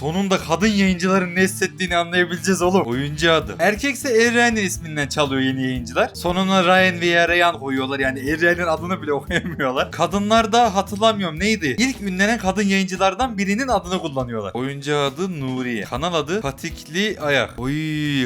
Sonunda kadın yayıncıların ne hissettiğini anlayabileceğiz oğlum. Oyuncu adı. Erkekse Erren isminden çalıyor yeni yayıncılar. Sonuna Ryan veya Ryan koyuyorlar yani Erren'in adını bile okuyamıyorlar. Kadınlar da hatırlamıyorum neydi? İlk ünlenen kadın yayıncılardan birinin adını kullanıyorlar. Oyuncu adı Nuriye. Kanal adı Patikli Ayak. Oy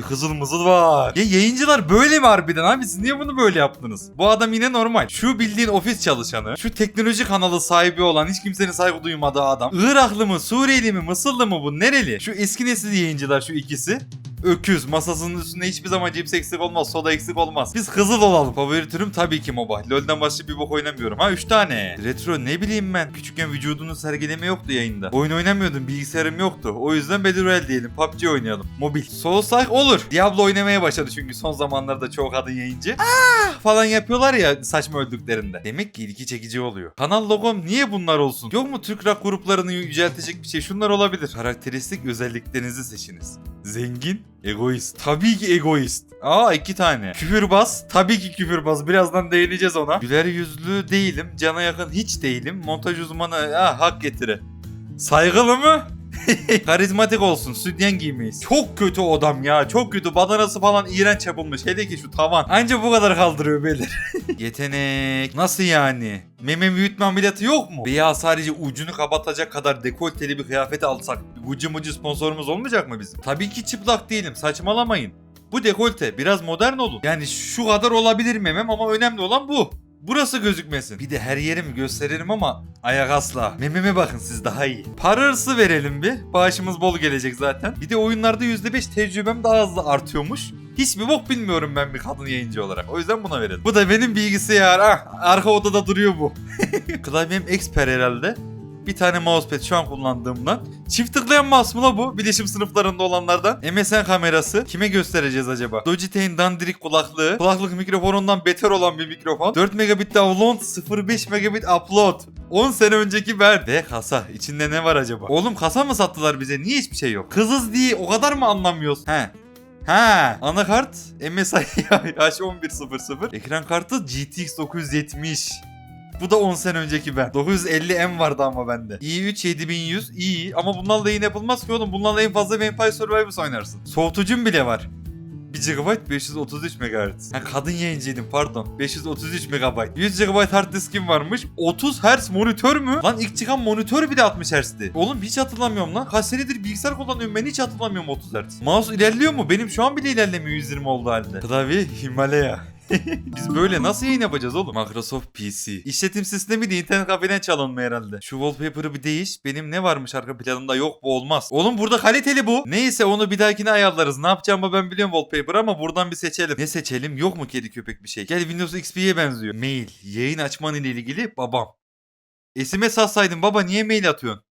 hızıl mızıl var. Ya yayıncılar böyle mi harbiden abi? Siz niye bunu böyle yaptınız? Bu adam yine normal. Şu bildiğin ofis çalışanı, şu teknoloji kanalı sahibi olan hiç kimsenin saygı duymadığı adam. Iraklı mı, Suriyeli mi, Mısırlı mı bu? Nereli? Şu eski nesil yayıncılar şu ikisi. Öküz. Masasının üstünde hiçbir zaman cips eksik olmaz. Soda eksik olmaz. Biz kızıl olalım. Favori türüm tabii ki MOBA. LoL'den başka bir bok oynamıyorum. Ha 3 tane. Retro ne bileyim ben. Küçükken vücudunu sergileme yoktu yayında. Oyun oynamıyordum. Bilgisayarım yoktu. O yüzden Battle Royale diyelim. PUBG oynayalım. Mobil. Soulstrike olur. Diablo oynamaya başladı çünkü son zamanlarda çoğu kadın yayıncı. Ah falan yapıyorlar ya saçma öldüklerinde. Demek ki ilgi çekici oluyor. Kanal logom niye bunlar olsun? Yok mu Türk rock gruplarını yüceltecek bir şey? Şunlar olabilir. Karakteristik özelliklerinizi seçiniz. Zengin, egoist. Tabii ki egoist. Aa iki tane. Küfürbaz. Tabii ki küfürbaz. Birazdan değineceğiz ona. Güler yüzlü değilim. Cana yakın hiç değilim. Montaj uzmanı ha, hak getire. Saygılı mı? Karizmatik olsun. Sütyen giymeyiz. Çok kötü odam ya. Çok kötü. Badanası falan iğrenç yapılmış. Hele ki şu tavan. Anca bu kadar kaldırıyor beyler. Yetenek. Nasıl yani? Meme büyütme ameliyatı yok mu? Veya sadece ucunu kapatacak kadar dekolteli bir kıyafet alsak Gucci muci sponsorumuz olmayacak mı bizim? Tabii ki çıplak değilim. Saçmalamayın. Bu dekolte biraz modern olun. Yani şu kadar olabilir memem ama önemli olan bu. Burası gözükmesin. Bir de her yerimi gösteririm ama ayak asla. Mememe bakın siz daha iyi. Para hırsı verelim bir. Bağışımız bol gelecek zaten. Bir de oyunlarda %5 tecrübem daha hızlı artıyormuş. Hiçbir bok bilmiyorum ben bir kadın yayıncı olarak. O yüzden buna verelim. Bu da benim bilgisayar. Ah, arka odada duruyor bu. Klavyem Xper herhalde. Bir tane mousepad şu an kullandığımdan. Çift tıklayan mouse mu la bu? Bilişim sınıflarında olanlardan. MSN kamerası. Kime göstereceğiz acaba? Logitech'in dandirik kulaklığı. Kulaklık mikrofonundan beter olan bir mikrofon. 4 megabit download, 0.5 megabit upload. 10 sene önceki ben. Ve kasa. İçinde ne var acaba? Oğlum kasa mı sattılar bize? Niye hiçbir şey yok? Kızız diye o kadar mı anlamıyoruz? He. Ha, anakart MSI H1100. Ekran kartı GTX 970. Bu da 10 sene önceki ben. 950M vardı ama bende. i3 7100 iyi ama bunlarla yine yapılmaz ki oğlum. Bunlarla en fazla Vampire Survivors oynarsın. Soğutucum bile var. 1 GB 533 MHz. Ha kadın yayıncıydım pardon. 533 MB. 100 GB hard diskim varmış. 30 Hz monitör mü? Lan ilk çıkan monitör bile 60 Hz'ti. Oğlum hiç hatırlamıyorum lan. Kaç senedir bilgisayar kullanıyorum ben hiç hatırlamıyorum 30 Hz. Mouse ilerliyor mu? Benim şu an bile ilerlemiyor 120 oldu halde. Klavye Himalaya. Biz böyle nasıl yayın yapacağız oğlum? Microsoft PC. İşletim sistemi de internet kafeden çalınma herhalde. Şu wallpaper'ı bir değiş. Benim ne varmış arka planında yok bu olmaz. Oğlum burada kaliteli bu. Neyse onu bir dahakine ayarlarız. Ne yapacağımı ben biliyorum wallpaper ama buradan bir seçelim. Ne seçelim? Yok mu kedi köpek bir şey? Gel Windows XP'ye benziyor. Mail. Yayın açman ile ilgili babam. SMS atsaydın baba niye mail atıyorsun?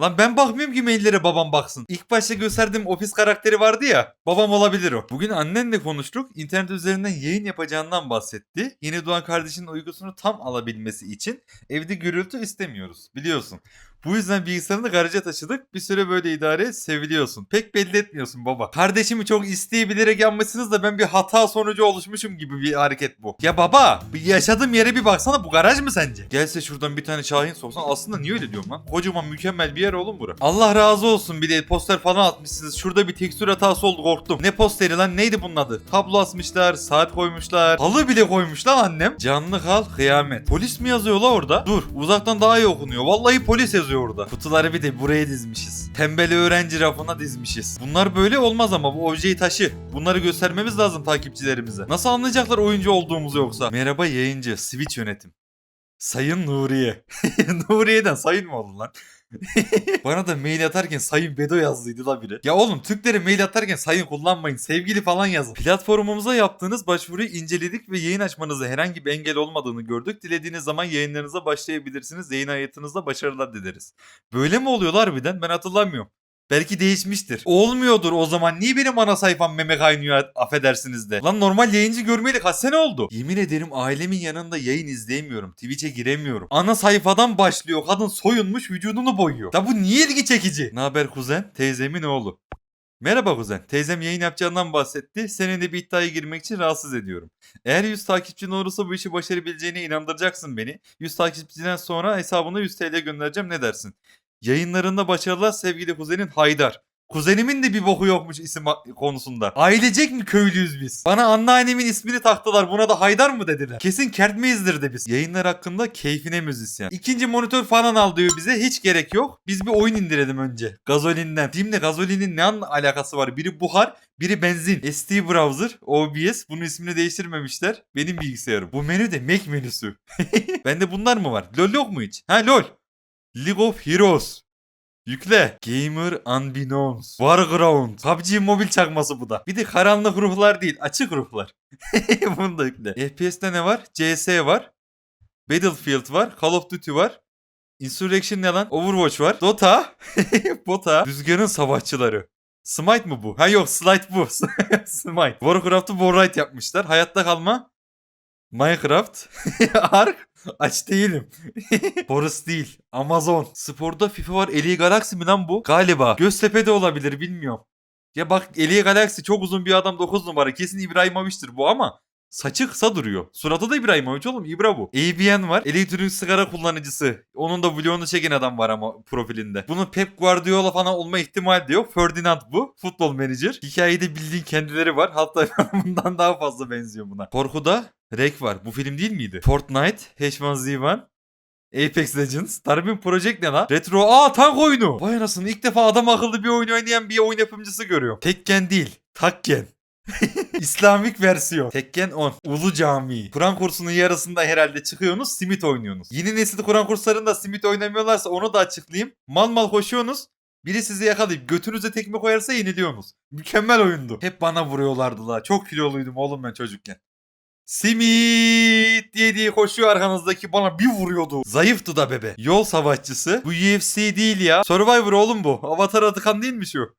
Lan ben bakmıyorum ki maillere babam baksın. İlk başta gösterdiğim ofis karakteri vardı ya. Babam olabilir o. Bugün annenle konuştuk. İnternet üzerinden yayın yapacağından bahsetti. Yeni doğan kardeşinin uykusunu tam alabilmesi için evde gürültü istemiyoruz. Biliyorsun. Bu yüzden bilgisayarını garaja taşıdık. Bir süre böyle idare seviliyorsun. Pek belli etmiyorsun baba. Kardeşimi çok isteyebilerek yapmışsınız da ben bir hata sonucu oluşmuşum gibi bir hareket bu. Ya baba yaşadığım yere bir baksana bu garaj mı sence? Gelse şuradan bir tane Şahin soksan aslında niye öyle diyorum lan? Kocaman mükemmel bir yer oğlum bura. Allah razı olsun bir de poster falan atmışsınız. Şurada bir tekstür hatası oldu korktum. Ne posteri lan neydi bunun adı? Tablo asmışlar, saat koymuşlar. Halı bile koymuş lan annem. Canlı kal kıyamet. Polis mi yazıyor la orada? Dur uzaktan daha iyi okunuyor. Vallahi polis yazıyor orada. Kutuları bir de buraya dizmişiz. Tembel öğrenci rafına dizmişiz. Bunlar böyle olmaz ama bu objeyi taşı. Bunları göstermemiz lazım takipçilerimize. Nasıl anlayacaklar oyuncu olduğumuzu yoksa? Merhaba yayıncı, Switch yönetim. Sayın Nuriye. Nuriye'den sayın mı oldu lan? Bana da mail atarken sayın Bedo yazdıydı la biri. Ya oğlum Türklere mail atarken sayın kullanmayın. Sevgili falan yazın. Platformumuza yaptığınız başvuruyu inceledik ve yayın açmanıza herhangi bir engel olmadığını gördük. Dilediğiniz zaman yayınlarınıza başlayabilirsiniz. Yayın hayatınızda başarılar dileriz. Böyle mi oluyorlar harbiden? Ben hatırlamıyorum. Belki değişmiştir. Olmuyordur o zaman. Niye benim ana sayfam meme kaynıyor affedersiniz de. Lan normal yayıncı görmeyeli kaç sene oldu? Yemin ederim ailemin yanında yayın izleyemiyorum. Twitch'e giremiyorum. Ana sayfadan başlıyor. Kadın soyunmuş vücudunu boyuyor. Da bu niye ilgi çekici? Ne haber kuzen? Teyzemin oğlu. Merhaba kuzen. Teyzem yayın yapacağından bahsetti. Seninle bir iddiaya girmek için rahatsız ediyorum. Eğer 100 takipçin olursa bu işi başarabileceğine inandıracaksın beni. 100 takipçiden sonra hesabına 100 TL göndereceğim ne dersin? Yayınlarında başarılar sevgili kuzenin Haydar. Kuzenimin de bir boku yokmuş isim konusunda. Ailecek mi köylüyüz biz? Bana anneannemin ismini taktılar buna da Haydar mı dediler? Kesin Kertmeyiz'dir de biz. Yayınlar hakkında keyfine müzisyen. İkinci monitör falan al diyor bize hiç gerek yok. Biz bir oyun indirelim önce. Gazolinden. Şimdi gazolinin ne alakası var? Biri buhar, biri benzin. ST Browser, OBS. Bunun ismini değiştirmemişler. Benim bilgisayarım. Bu menü de Mac menüsü. Bende bunlar mı var? LoL yok mu hiç? Ha LoL. League of Heroes. Yükle. Gamer Unbeknownst. Warground. PUBG mobil çakması bu da. Bir de karanlık ruhlar değil açık ruhlar. Bunu da yükle. FPS'te ne var? CS var. Battlefield var. Call of Duty var. Insurrection ne lan? Overwatch var. Dota. Bota. Rüzgarın savaşçıları. Smite mı bu? Ha yok Slide bu. Smite. Warcraft'ı Warright yapmışlar. Hayatta kalma. Minecraft. Ark. Aç değilim. Forest değil. Amazon. Sporda FIFA var. Eli Galaxy mi lan bu? Galiba. Göztepe'de olabilir bilmiyorum. Ya bak Eli Galaxy çok uzun bir adam 9 numara. Kesin İbrahimovic'tir bu ama saçı kısa duruyor. Suratı da İbrahimovic oğlum. İbra bu. ABN var. Elektronik sigara kullanıcısı. Onun da vlogunu çeken adam var ama profilinde. Bunun Pep Guardiola falan olma ihtimali de yok. Ferdinand bu. Futbol menajer. Hikayede bildiğin kendileri var. Hatta bundan daha fazla benziyor buna. Korkuda Rek var. Bu film değil miydi? Fortnite, H1Z1, Apex Legends, Darwin Project ne lan? Retro, aa tank oyunu. Vay anasını ilk defa adam akıllı bir oyun oynayan bir oyun yapımcısı görüyorum. Tekken değil, Takken. İslamik versiyon. Tekken 10. Ulu Camii. Kur'an kursunun yarısında herhalde çıkıyorsunuz simit oynuyorsunuz. Yeni nesil Kur'an kurslarında simit oynamıyorlarsa onu da açıklayayım. Mal mal koşuyorsunuz. Biri sizi yakalayıp götünüze tekme koyarsa yeniliyorsunuz. Mükemmel oyundu. Hep bana vuruyorlardı la. Çok kiloluydum oğlum ben çocukken. Simit diye diye koşuyor arkanızdaki bana bir vuruyordu. Zayıftı da bebe. Yol savaşçısı. Bu UFC değil ya. Survivor oğlum bu. Avatar Adıkan değil mi şu?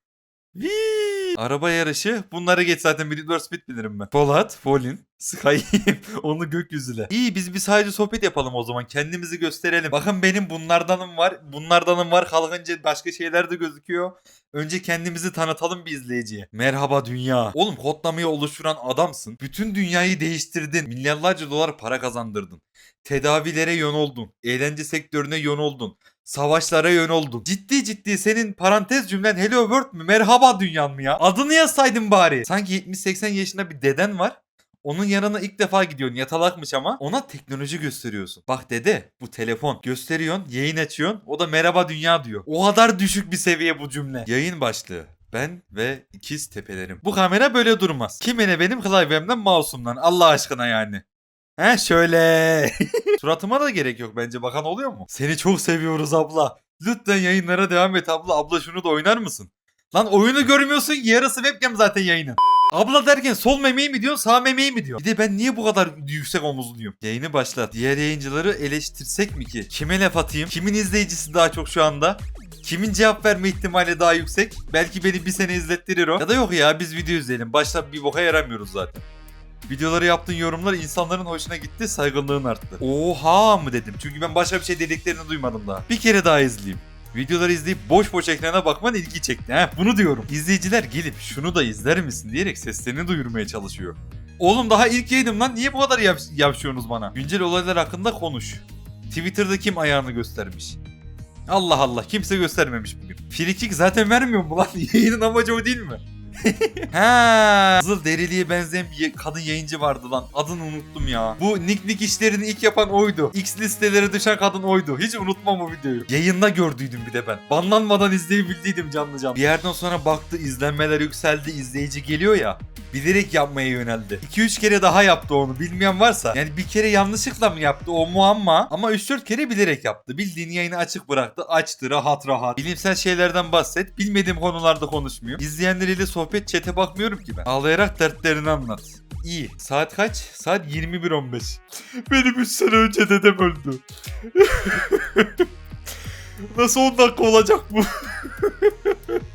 Vii. Araba yarışı. Bunları geç zaten Need for Speed bilirim ben. Polat, Folin, Skyrim. Onu gökyüzüyle. İyi biz bir sadece sohbet yapalım o zaman. Kendimizi gösterelim. Bakın benim bunlardanım var. Bunlardanım var. Kalkınca başka şeyler de gözüküyor. Önce kendimizi tanıtalım bir izleyiciye. Merhaba dünya. Oğlum kodlamayı oluşturan adamsın. Bütün dünyayı değiştirdin. Milyarlarca dolar para kazandırdın. Tedavilere yön oldun. Eğlence sektörüne yön oldun. Savaşlara yön oldun. Ciddi ciddi senin parantez cümlen Hello World mü? Merhaba dünyan mı ya? Adını yazsaydın bari. Sanki 70-80 yaşında bir deden var. Onun yanına ilk defa gidiyorsun yatalakmış ama ona teknoloji gösteriyorsun. Bak dede bu telefon gösteriyorsun yayın açıyorsun o da merhaba dünya diyor. O kadar düşük bir seviye bu cümle. Yayın başlığı. Ben ve ikiz tepelerim. Bu kamera böyle durmaz. Kimine benim klavyemden mouse'umdan Allah aşkına yani. He şöyle. Suratıma da gerek yok bence bakan oluyor mu? Seni çok seviyoruz abla. Lütfen yayınlara devam et abla. Abla şunu da oynar mısın? Lan oyunu görmüyorsun yarısı webcam zaten yayının. Abla derken sol memeyi mi diyorsun sağ memeyi mi diyorsun? Bir de ben niye bu kadar yüksek omuzluyum? Yayını başlat. Diğer yayıncıları eleştirsek mi ki? Kime laf atayım? Kimin izleyicisi daha çok şu anda? Kimin cevap verme ihtimali daha yüksek? Belki beni bir sene izlettirir o. Ya da yok ya biz video izleyelim. Başta bir boka yaramıyoruz zaten. Videoları yaptığın yorumlar insanların hoşuna gitti, saygınlığın arttı. Oha mı dedim. Çünkü ben başka bir şey dediklerini duymadım daha. Bir kere daha izleyeyim. Videoları izleyip boş boş ekrana bakman ilgi çekti. Heh, bunu diyorum. İzleyiciler gelip şunu da izler misin diyerek seslerini duyurmaya çalışıyor. Oğlum daha ilk yayınım lan niye bu kadar yav yavşıyorsunuz bana? Güncel olaylar hakkında konuş. Twitter'da kim ayağını göstermiş? Allah Allah kimse göstermemiş bugün. Frikik zaten vermiyor mu lan? Yayının amacı o değil mi? ha, Kızıl deriliye benzeyen bir kadın yayıncı vardı lan. Adını unuttum ya. Bu Nick Nick işlerini ilk yapan oydu. X listelere düşen kadın oydu. Hiç unutmam o videoyu. Yayında gördüydüm bir de ben. Banlanmadan izleyebildiydim canlı canlı. Bir yerden sonra baktı izlenmeler yükseldi. izleyici geliyor ya. Bilerek yapmaya yöneldi. 2-3 kere daha yaptı onu. Bilmeyen varsa. Yani bir kere yanlışlıkla mı yaptı o muamma. Ama 3-4 kere bilerek yaptı. Bildiğin yayını açık bıraktı. Açtı rahat rahat. Bilimsel şeylerden bahset. Bilmediğim konularda konuşmuyor. İzleyenleriyle sohbet chat'e bakmıyorum ki ben. Ağlayarak dertlerini anlat. İyi. Saat kaç? Saat 21.15. Benim 3 sene önce dedem öldü. Nasıl 10 dakika olacak bu?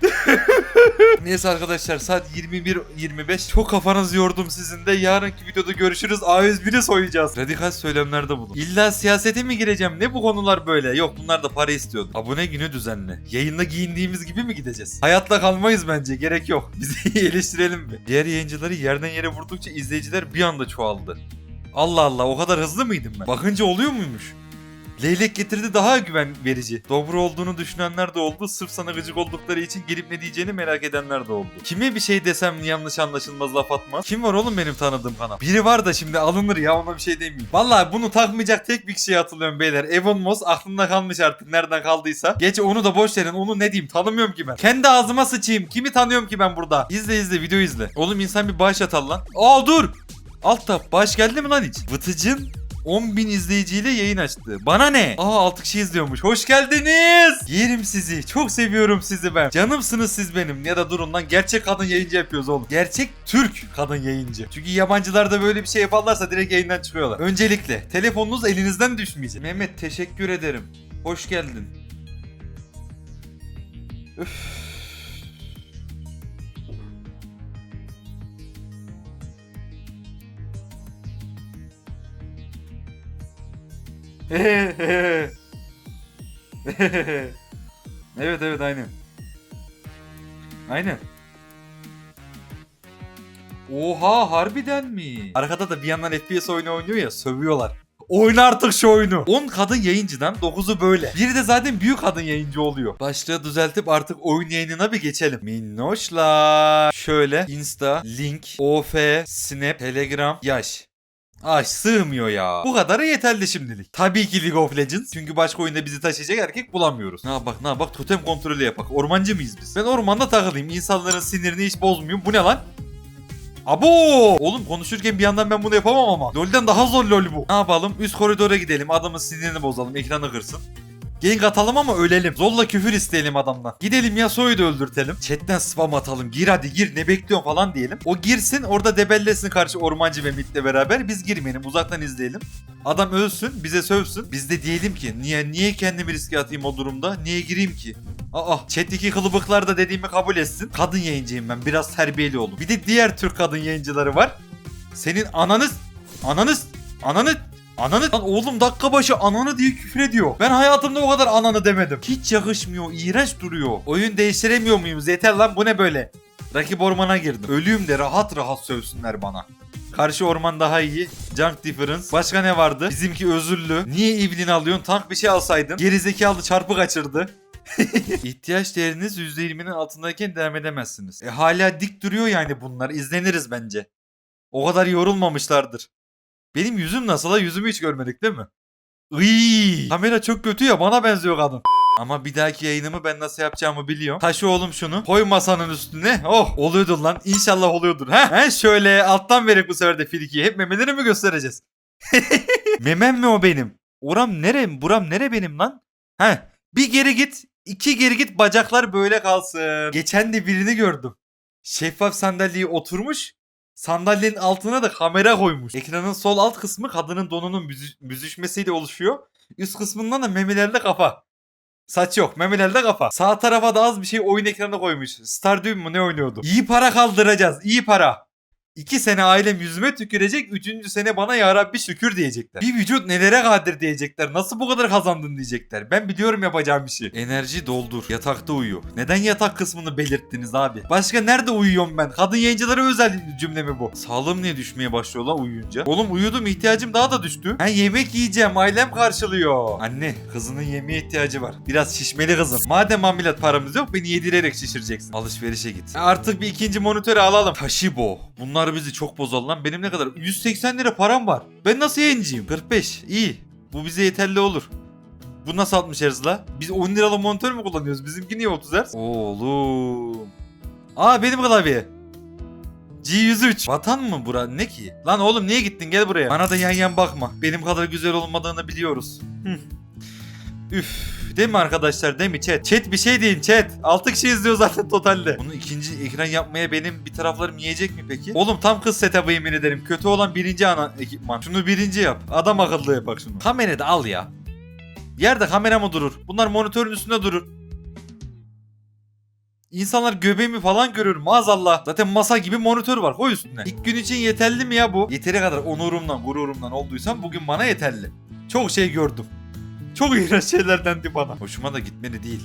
Neyse arkadaşlar saat 21.25 Çok kafanızı yordum sizin de. Yarınki videoda görüşürüz. A101'i soyacağız. Radikal söylemlerde bulun. İlla siyasete mi gireceğim? Ne bu konular böyle? Yok bunlar da para istiyordu. Abone günü düzenli Yayında giyindiğimiz gibi mi gideceğiz? Hayatta kalmayız bence. Gerek yok. Bizi eleştirelim mi Diğer yayıncıları yerden yere vurdukça izleyiciler bir anda çoğaldı. Allah Allah o kadar hızlı mıydım ben? Bakınca oluyor muymuş Leylek getirdi daha güven verici. Dobro olduğunu düşünenler de oldu. Sırf sana gıcık oldukları için gelip ne diyeceğini merak edenler de oldu. Kime bir şey desem yanlış anlaşılmaz laf atmaz. Kim var oğlum benim tanıdığım kanal? Biri var da şimdi alınır ya ona bir şey demeyeyim. Vallahi bunu takmayacak tek bir kişiye hatırlıyorum beyler. Evan Moss aklımda kalmış artık nereden kaldıysa. Geç onu da boş verin. Onu ne diyeyim tanımıyorum ki ben. Kendi ağzıma sıçayım. Kimi tanıyorum ki ben burada? İzle izle video izle. Oğlum insan bir bağış atar lan. Aa dur. Altta bağış geldi mi lan hiç? Vıtıcın 10.000 izleyiciyle yayın açtı. Bana ne? Aa 6 kişi izliyormuş. Hoş geldiniz. Yerim sizi. Çok seviyorum sizi ben. Canımsınız siz benim. Ya da durun lan gerçek kadın yayıncı yapıyoruz oğlum. Gerçek Türk kadın yayıncı. Çünkü yabancılar da böyle bir şey yaparlarsa direkt yayından çıkıyorlar. Öncelikle telefonunuz elinizden düşmeyecek. Mehmet teşekkür ederim. Hoş geldin. Üf. evet evet aynen. Aynen. Oha harbiden mi? Arkada da bir yandan FPS oyunu oynuyor ya sövüyorlar. Oyna artık şu oyunu. 10 kadın yayıncıdan 9'u böyle. Biri de zaten büyük kadın yayıncı oluyor. Başlığı düzeltip artık oyun yayınına bir geçelim. Minnoşlar. Şöyle Insta, Link, OF, Snap, Telegram, Yaş. Ay sığmıyor ya. Bu kadarı yeterli şimdilik. Tabii ki League of Legends. Çünkü başka oyunda bizi taşıyacak erkek bulamıyoruz. Ne bak ne bak totem kontrolü yapak. Ormancı mıyız biz? Ben ormanda takılayım. İnsanların sinirini hiç bozmuyorum. Bu ne lan? Abo! Oğlum konuşurken bir yandan ben bunu yapamam ama. LoL'den daha zor LoL bu. Ne yapalım? Üst koridora gidelim. Adamın sinirini bozalım. Ekranı kırsın. Gank atalım ama ölelim. Zorla küfür isteyelim adamdan. Gidelim Yasuo'yu da öldürtelim. Chatten spam atalım. Gir hadi gir ne bekliyorsun falan diyelim. O girsin orada debellesin karşı ormancı ve Mid'le beraber. Biz girmeyelim uzaktan izleyelim. Adam ölsün bize sövsün. Biz de diyelim ki niye niye kendimi riske atayım o durumda? Niye gireyim ki? Aa chat'teki kılıbıklar da dediğimi kabul etsin. Kadın yayıncıyım ben biraz terbiyeli olun. Bir de diğer Türk kadın yayıncıları var. Senin ananız ananız ananı Ananı lan oğlum dakika başı ananı diye küfür ediyor. Ben hayatımda o kadar ananı demedim. Hiç yakışmıyor, iğrenç duruyor. Oyun değiştiremiyor muyum? Yeter lan bu ne böyle? Rakip ormana girdim. Ölüyüm de rahat rahat sövsünler bana. Karşı orman daha iyi. Junk difference. Başka ne vardı? Bizimki özürlü. Niye Evelyn alıyorsun? Tank bir şey alsaydın. Gerizekalı çarpı kaçırdı. İhtiyaç değeriniz %20'nin altındayken devam edemezsiniz. E hala dik duruyor yani bunlar. İzleniriz bence. O kadar yorulmamışlardır. Benim yüzüm nasıl? ha? Yüzümü hiç görmedik değil mi? Iy, kamera çok kötü ya bana benziyor kadın. Ama bir dahaki yayınımı ben nasıl yapacağımı biliyorum. Taşı oğlum şunu. Koy masanın üstüne. Oh oluyordur lan. İnşallah oluyordur. He? He şöyle alttan verip bu sefer de frikiyi. Hep memeleri mi göstereceğiz? Memem mi o benim? Oram nere? Buram nere benim lan? He. Bir geri git. iki geri git bacaklar böyle kalsın. Geçen de birini gördüm. Şeffaf sandalyeye oturmuş. Sandalyenin altına da kamera koymuş. Ekranın sol alt kısmı kadının donunun büzü- büzüşmesiyle oluşuyor. Üst kısmından da memelerde kafa. Saç yok memelerde kafa. Sağ tarafa da az bir şey oyun ekranı koymuş. Stardew mu ne oynuyordu? İyi para kaldıracağız iyi para. İki sene ailem yüzüme tükürecek. Üçüncü sene bana ya Rabbi şükür diyecekler. Bir vücut nelere kadir diyecekler. Nasıl bu kadar kazandın diyecekler. Ben biliyorum yapacağım şey. Enerji doldur. Yatakta uyuyor. Neden yatak kısmını belirttiniz abi? Başka nerede uyuyorum ben? Kadın yayıncılara özel cümle mi bu? Sağlığım niye düşmeye başlıyor lan uyuyunca? Oğlum uyudum ihtiyacım daha da düştü. Ben yemek yiyeceğim ailem karşılıyor. Anne kızının yemeğe ihtiyacı var. Biraz şişmeli kızım. Madem ameliyat paramız yok beni yedirerek şişireceksin. Alışverişe git. Artık bir ikinci monitörü alalım. Taşibo. Bunlar bizi çok bozar lan. Benim ne kadar? 180 lira param var. Ben nasıl yayıncıyım? 45. İyi. Bu bize yeterli olur. Bu nasıl 60 Hz la? Biz 10 liralı monitör mü kullanıyoruz? Bizimki niye 30 Hz? Oğlum. Aa benim klavye. G103. Vatan mı bura? Ne ki? Lan oğlum niye gittin? Gel buraya. Bana da yan yan bakma. Benim kadar güzel olmadığını biliyoruz. Üf. Değil mi arkadaşlar? Değil mi chat? Chat bir şey deyin chat. 6 kişi izliyor zaten totalde. Bunu ikinci ekran yapmaya benim bir taraflarım yiyecek mi peki? Oğlum tam kız setup'ı yemin ederim. Kötü olan birinci ana ekipman. Şunu birinci yap. Adam akıllı yap bak şunu. Kamerayı da al ya. Yerde kamera mı durur? Bunlar monitörün üstünde durur. İnsanlar göbeğimi falan görür maazallah. Zaten masa gibi monitör var koy üstüne. İlk gün için yeterli mi ya bu? Yeteri kadar onurumdan gururumdan olduysam bugün bana yeterli. Çok şey gördüm. Çok iğrenç şeylerdendi bana. Hoşuma da gitmedi değil.